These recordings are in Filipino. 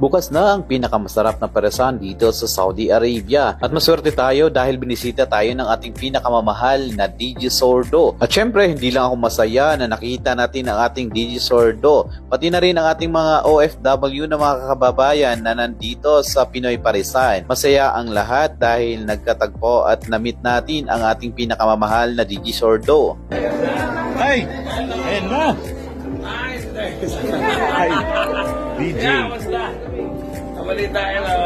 Bukas na ang pinakamasarap na perasan dito sa Saudi Arabia. At maswerte tayo dahil binisita tayo ng ating pinakamamahal na DJ Sordo. At syempre, hindi lang ako masaya na nakita natin ang ating DJ Sordo. Pati na rin ang ating mga OFW na mga kababayan na nandito sa Pinoy Parisan. Masaya ang lahat dahil nagkatagpo at na-meet natin ang ating pinakamamahal na DJ Sordo. Ay! Ayan na! Ay! DJ! Kamusta? Kabalita, hello.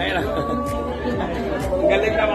Ayun. Galing naman.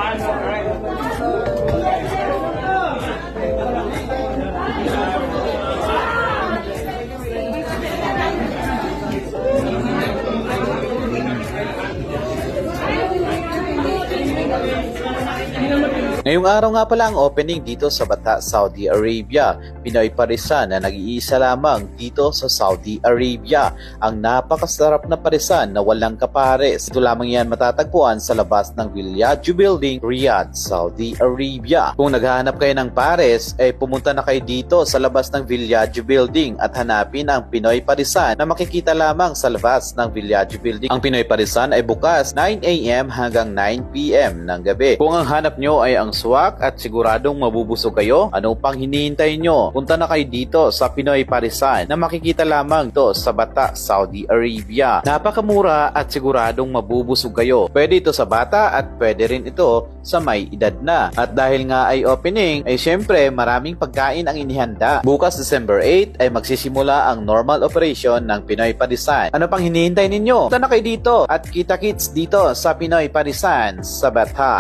Ngayong araw nga pala ang opening dito sa Bata, Saudi Arabia. Pinoy parisan na nag-iisa lamang dito sa Saudi Arabia. Ang napakasarap na parisan na walang kapares. Ito lamang yan matatagpuan sa labas ng Villaggio Building, Riyadh, Saudi Arabia. Kung naghahanap kayo ng pares, eh pumunta na kayo dito sa labas ng Villaggio Building at hanapin ang Pinoy parisan na makikita lamang sa labas ng Villaggio Building. Ang Pinoy parisan ay bukas 9am hanggang 9pm ng gabi. Kung ang hanap nyo ay ang swak at siguradong mabubusog kayo, ano pang hinihintay nyo? Punta na kayo dito sa Pinoy Parisan na makikita lamang to sa Bata, Saudi Arabia. Napakamura at siguradong mabubusog kayo. Pwede ito sa bata at pwede rin ito sa may edad na. At dahil nga ay opening, ay syempre maraming pagkain ang inihanda. Bukas December 8 ay magsisimula ang normal operation ng Pinoy Parisan. Ano pang hinihintay ninyo? Punta na kayo dito at kita-kits dito sa Pinoy Parisan sa Bata.